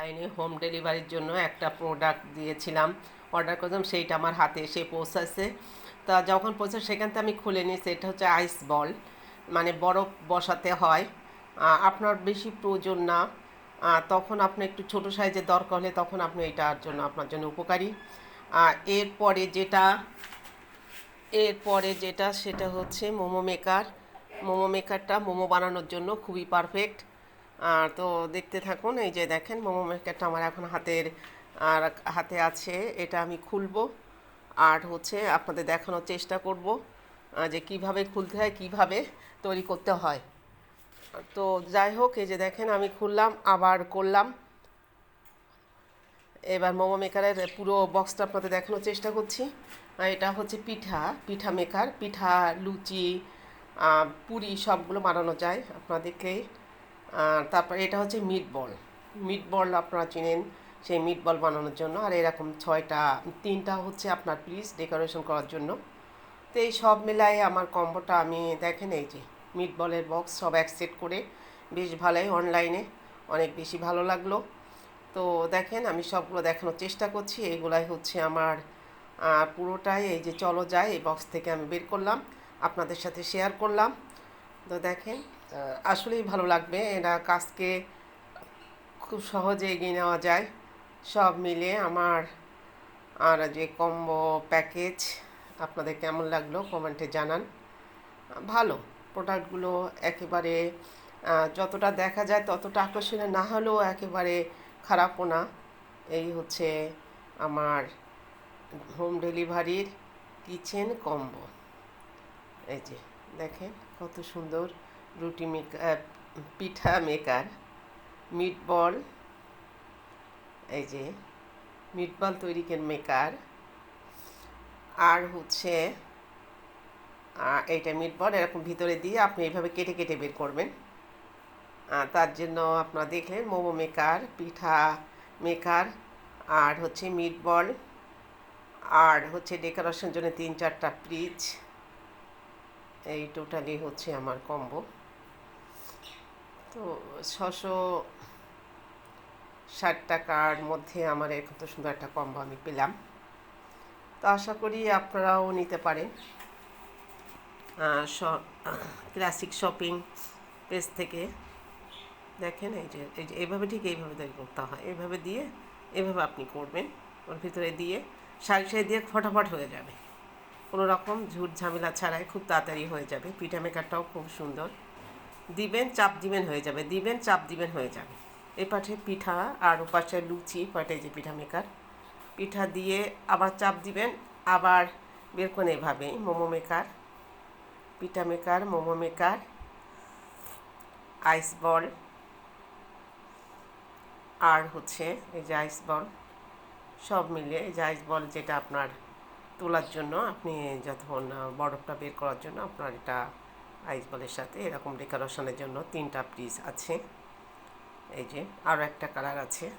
লাইনে হোম ডেলিভারির জন্য একটা প্রোডাক্ট দিয়েছিলাম। অর্ডার করলাম সেইটা আমার হাতে এসে পৌঁছাচ্ছে তা যখন পৌঁছে সেখান থেকে আমি খুলে নিয়েছি এটা হচ্ছে আইস বল মানে বরফ বসাতে হয়। আপনার বেশি প্রয়োজন না। তখন আপনি একটু ছোট সাইজের দরকার হলে তখন আপনি এটার জন্য আপনার জন্য উপকারী। এরপরে যেটা এরপরে যেটা, সেটা হচ্ছে মোমো মেকার মোমো মেকারটা মোমো বানানোর জন্য খুবই পারফেক্ট আর তো দেখতে থাকুন, এই যে দেখেন মোমো মেকারটা আমার এখন হাতের, আর হাতে আছে, এটা আমি খুলবো। আর হচ্ছে আপনাদের দেখানোর চেষ্টা করব যে কীভাবে খুলতে হয়, কীভাবে তৈরি করতে হয়। তো যাই হোক, এই যে দেখেন আমি খুললাম, আবার করলাম। এবার মোমো মেকারের পুরো বক্সটা আপনাদের দেখানোর চেষ্টা করছি। এটা হচ্ছে পিঠা পিঠা মেকার পিঠা, লুচি পুরি সবগুলো বানানো যায় আপনাদেরকে। তারপর এটা হচ্ছে মিট বল মিট বল আপনারা চিনেন সেই মিট বল বানানোর জন্য। আর এরকম ছয়টা, তিনটা হচ্ছে আপনার প্লিজ ডেকোরেশন করার জন্য। তো এই সব মেলায় আমার কম্বোটা আমি দেখেন এই যে মিট বলের বক্স সব এক সেট করে বেশ ভালোই অনলাইনে অনেক বেশি ভালো লাগল। তো দেখেন আমি সবগুলো দেখানোর চেষ্টা করছি। এইগুলাই হচ্ছে আমার পুরোটাই এই যে চলো যায়, এই বক্স থেকে আমি বের করলাম। আপনাদের সাথে শেয়ার করলাম। তো দেখেন আসলেই ভালো লাগবে। এরা কাজকে খুব সহজে এগিয়ে নেওয়া যায়। সব মিলে আমার আর যে কম্বো প্যাকেজ, আপনাদের কেমন লাগল কমেন্টে জানান। ভালো, প্রোডাক্টগুলো একেবারে যতটা দেখা যায় ততটা আকর্ষণীয় না হলেও একেবারে খারাপও না। এই হচ্ছে আমার হোম ডেলিভারির কিচেন কম্বো এই যে, দেখেন কত সুন্দর। রুটি মেকার পিঠা মেকার মিট বল এই যে মিট বল তৈরিকের মেকার, আর হচ্ছে এইটা মিট বল এরকম ভিতরে দিয়ে আপনি এইভাবে কেটে কেটে বের করবেন। তার জন্য আপনারা দেখলেন মোমো মেকার, পিঠা মেকার, আর হচ্ছে মিট বল আর হচ্ছে ডেকোরেশন জন্য তিন চারটা ফ্রিজ এই টোটালি হচ্ছে আমার কম্বো তো ছশো ষাট টাকার মধ্যে আমার এরকম তো সুন্দর একটা কম্বো আমি পেলাম। তো আশা করি আপনারাও নিতে পারেন। ক্লাসিক শপিং পেজ থেকে। দেখেন এই যে এই যে, এইভাবে ঠিক এইভাবে তৈরি করতে হয়। এইভাবে দিয়ে এভাবে আপনি করবেন। ওর ভিতরে দিয়ে, সারি সারি দিয়ে ফটাফট হয়ে যাবে। কোনো রকম ঝুট ঝামেলা ছাড়াই খুব তাড়াতাড়ি হয়ে যাবে। পিঠা মেকারটাও খুব সুন্দর। দিবেন চাপ দিবেন হয়ে যাবে। দিবেন চাপ দিবেন হয়ে যাবে। এ পাশে পিঠা আর ও পাশে লুচি পাটে যে পিঠা মেকার পিঠা দিয়ে আবার চাপ দিবেন আবার বের করে এভাবেই মোমো মেকার পিঠা maker momo maker ice ball আর হচ্ছে এই যে আইস বল সব মিলে এই যে আইস বল যেটা আপনার তোলার জন্য আপনি আহ, বরফটা বের করার জন্য আপনার এটা আইস বলের সাথে এরকম ডেকোরেশনের জন্য তিনটা পিস আছে। এই যে আরও একটা কালার আছে।